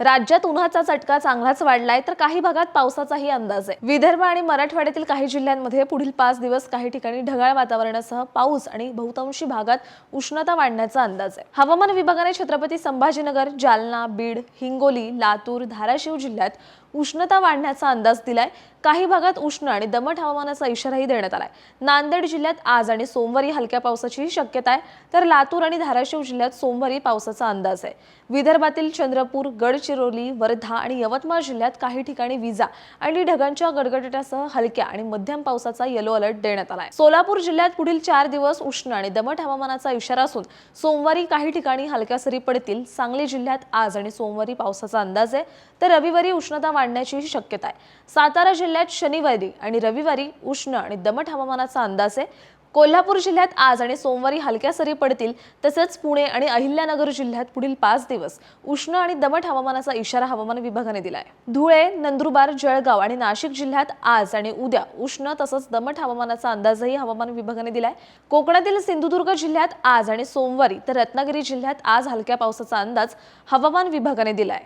राज्यात उन्हाचा चटका चांगलाच वाढलाय तर काही भागात पावसाचाही अंदाज आहे. विदर्भ आणि मराठवाड्यातील काही जिल्ह्यांमध्ये पुढील पाच दिवस काही ठिकाणी ढगाळ वातावरणासह पाऊस आणि बहुतांशी भागात उष्णता वाढण्याचा अंदाज आहे. हवामान विभागाने छत्रपती संभाजीनगर जालना बीड हिंगोली लातूर धाराशिव जिल्ह्यात उष्णता वाढण्याचा अंदाज दिलाय. काही भागात उष्ण आणि दमट हवामानाचा इशाराही देण्यात आलाय. नांदेड जिल्ह्यात आज आणि सोमवारी हलक्या पावसाची शक्यता आहे. तर लातूर आणि धाराशिव जिल्ह्यात सोमवारी पावसाचा अंदाज आहे. विदर्भातील चंद्रपूर गडचिरोली वर्धा आणि यवतमाळ जिल्ह्यात काही ठिकाणी विजा आणि ढगांच्या गडगडाटासह हलक्या आणि मध्यम पावसाचा येलो अलर्ट देण्यात आलाय. सोलापूर जिल्ह्यात पुढील चार दिवस उष्ण आणि दमट हवामानाचा इशारा असून सोमवारी काही ठिकाणी हलक्या सरी पडतील. सांगली जिल्ह्यात आज आणि सोमवारी पावसाचा अंदाज आहे. तर रविवारी उष्णता वाढण्याचीही शक्यता आहे. सातारा जिल्ह्यात शनिवारी आणि रविवारी उष्ण आणि दमट हवामानाचा अंदाज आहे. कोल्हापूर जिल्ह्यात आज आणि सोमवारी हलक्या सरी पडतील तसंच पुणे आणि अहिल्यानगर जिल्ह्यात पुढील पाच दिवस उष्ण आणि दमट हवामानाचा इशारा हवामान विभागाने दिलाय. धुळे नंदुरबार जळगाव आणि नाशिक जिल्ह्यात आज आणि उद्या उष्ण तसंच दमट हवामानाचा अंदाजही हवामान विभागाने दिलाय. कोकणातील सिंधुदुर्ग जिल्ह्यात आज आणि सोमवारी तर रत्नागिरी जिल्ह्यात आज हलक्या पावसाचा अंदाज हवामान विभागाने दिलाय.